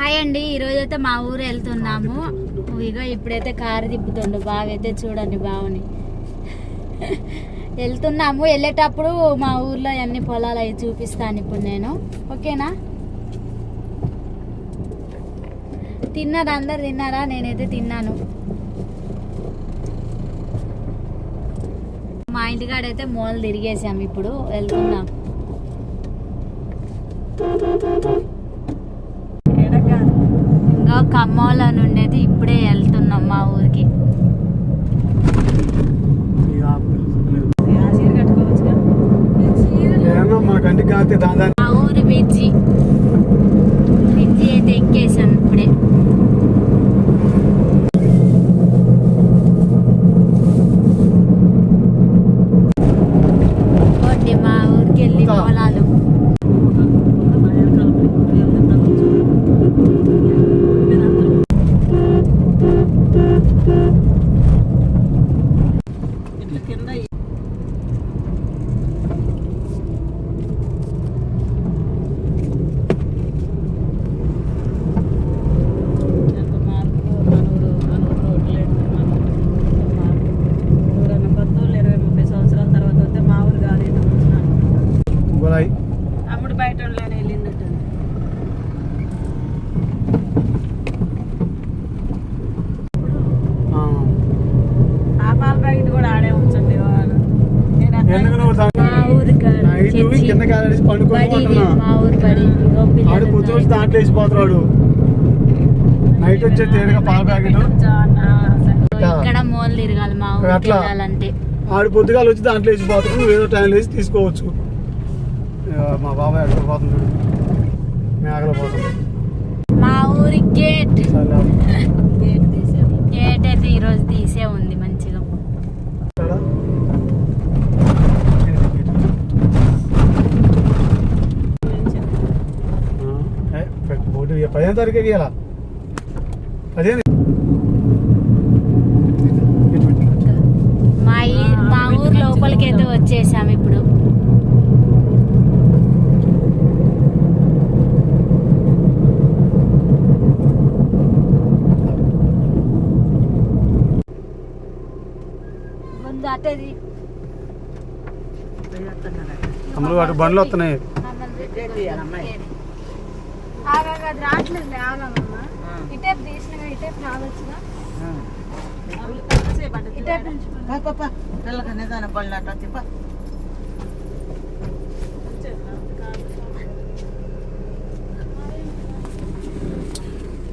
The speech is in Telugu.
హాయ్ అండి. ఈరోజు అయితే మా ఊరు వెళ్తున్నాము. ఇగో ఇప్పుడైతే కారు తిప్పుతుండు. బాగా అయితే చూడండి బావుని. వెళ్తున్నాము. వెళ్ళేటప్పుడు మా ఊర్లో అన్ని పొలాలు అవి చూపిస్తాను ఇప్పుడు నేను. ఓకేనా? తిన్నారా? అందరు తిన్నారా? నేనైతే తిన్నాను. మా ఇంటికాడైతే మూలలు తిరిగేసాము ఇప్పుడు. వెళ్తున్నాం. ఖమ్మంలో నుండి ఇప్పుడే వెళ్తున్నాం మా ఊరికి. మా ఊరి బ్రిడ్జి. బ్రిడ్జి అయితే ఎక్కేసాం ఇప్పుడే ఓకే మా ఊరికి వెళ్ళి పొలాలు గులాయి ఆ. ఆ పాల ప్యాకెట్ కూడా ఆడే ఉంచండి ఎందుకు నువ్వు నైట్. కింద కాలేసి ఆడు పొద్దు వచ్చి దాంట్లో వేసిపోతున్నాడు. నైట్ వచ్చే తేలిగా పాల ప్యాకెట్. ఇక్కడ మోల్ తిరగాలి మా ఆడు పొద్దుగాలు వచ్చి దాంట్లో వేసిపోతాడు నువ్వు ఏదో టైం వేసి తీసుకోవచ్చు. మా బాబాయ్ అక్కడ పోతున్నాడు. మేకలో పోతున్నాడు మా ఊరి గేట్. గేట్ అయితే ఈ రోజు తీసే ఉంది మంచిగా. పదిహేను తారీఖు ఇవ్వాల పదిహేను. మా ఊరు లోపలికి అయితే వచ్చేసాం ఇప్పుడు. ముందు అట్టది అమ్మలు వాటి బండ్లు వస్తున్నాయి. రావట్లేదు ఆగమ్మా ఇటే తీసిన ఇటే రావచ్చుగా. ఇటే పిలుచుకున్నా తెల్లగా నిదాన బళ్ళు అట్లా తిప్ప